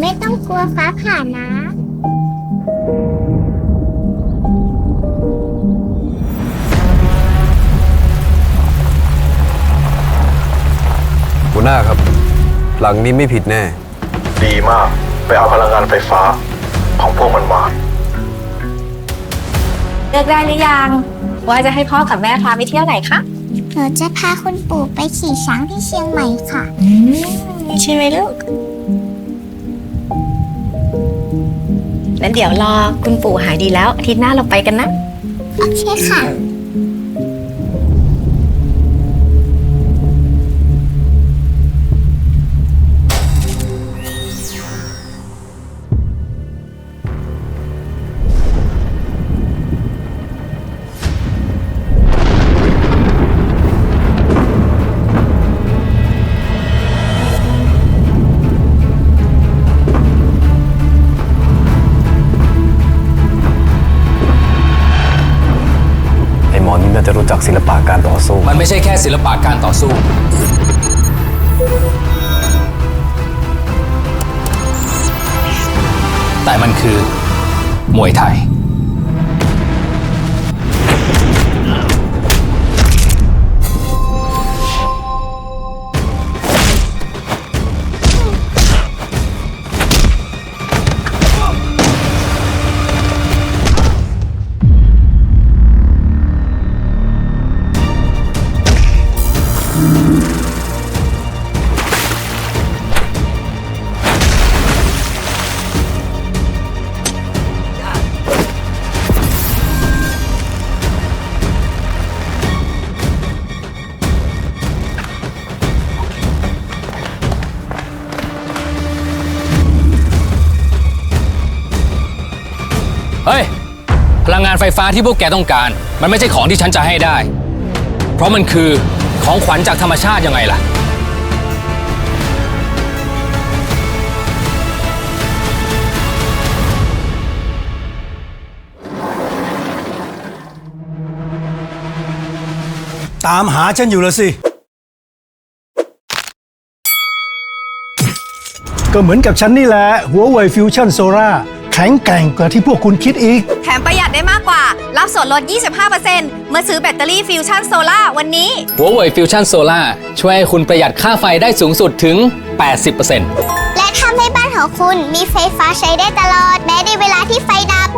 ไม่ต้องกลัวฟ้าผ่านะ หัวหน้าครับ หลังนี้ไม่ผิดแน่ ดีมาก ไปเอาพลังงานไฟฟ้าของพวกมันมา เลือกได้หรือยัง ว่าจะให้พ่อกับแม่พาไปเที่ยวไหนคะหนูจะพาคุณปู่ไปขี่ช้างที่เชียงใหม่ค่ะ ใช่ไหมลูก นั้นเดี๋ยวรอคุณปู่หายดีแล้วอาทิตย์หน้าเราไปกันนะ โอเคค่ะ กศิลปะการต่อสู้ มันไม่ใช่แค่ศิลปะการต่อสู้ แต่มันคือมวยไทย เฮ้ย พลังงานไฟฟ้าที่พวกแกต้องการ มันไม่ใช่ของที่ฉันจะให้ได้ เพราะมันคือของขวัญจากธรรมชาติยังไงล่ะ ตามหาฉันอยู่แล้วสิ ก็เหมือนกับฉันนี่แหละ หัวเว่ยฟิวชั่นโซล่า ข็งแกร่งกว่าที่พวกคุณคิดอีก แถมประหยัดได้มากกว่า รับส่วนลด 25%เมื่อซื้อแบตเตอรี่ฟิวชั่นโซล่าวันนี้หัวเว่ยฟิวชั่นโซล่าช่วยให้คุณประหยัดค่าไฟได้สูงสุดถึง 80%และทำให้บ้านของคุณมีไฟฟ้าใช้ได้ตลอด แม้ในเวลาที่ไฟดับ